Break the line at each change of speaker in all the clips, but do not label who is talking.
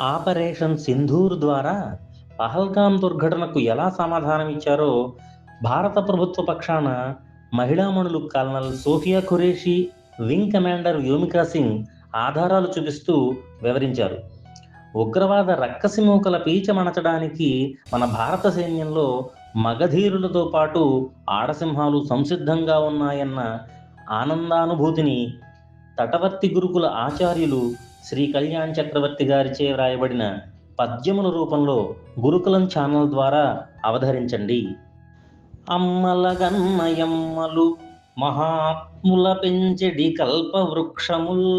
Operation Sindoor ద్వారా పహల్గాం దుర్ఘటనకు ఎలా సమాధానం ఇచ్చారో భారత ప్రభుత్వ పక్షాన మహిళామణులు colonel Sofiya Qureshi wing commander Vyomika Singh ఆధారాలు చూపిస్తూ వివరించారు. ఉగ్రవాద రక్కసి మూకల పీచమణచడానికి మన భారత సైన్యంలో మగధీరులతో పాటు ఆడసింహాలు సంసిద్ధంగా ఉన్నాయన్న ఆనందానుభూతిని తటవర్తి గురుకుల ఆచార్యులు శ్రీ కళ్యాణ్ చక్రవర్తి గారిచే వ్రాయబడిన పద్యముల రూపంలో గురుకులం ఛానల్ ద్వారా అవధరించండి అమ్మల గన్నయమ్మలు మహాత్ముల పెంచెడి కల్ప వృక్షముల్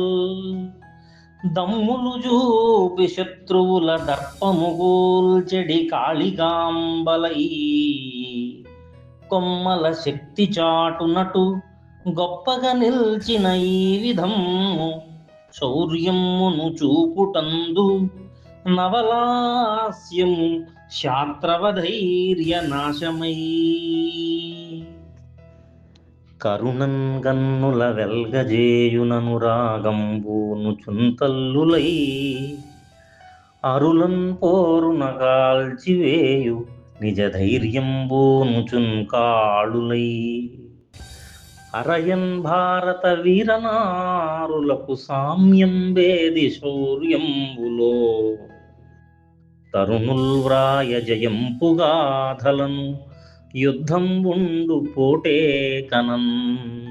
దమ్ములు చూపి శత్రువుల దర్పముగూల్చెడి కాళిగాంబలై కొమ్మల శక్తి చాటునటు గొప్పగా నిల్చిన ఈ విధము శౌర్యమును చూపుటందు నవలాస్యము శాత్రవధైర్య నాశమై. కరుణన్ గన్నుల వెల్గజేయునను రాగంబూను చుంతల్లులై అరులన్ పోరున కాల్చివేయు నిజ ధైర్యంబూను చున్కాళులై అరయన్ భారత వీరనారులకు సామ్యం వేది శౌర్యంబులో. తరుణుల్ వ్రాయ జయంపుగాధలను యుద్ధం ఉండు పోటే కనన్.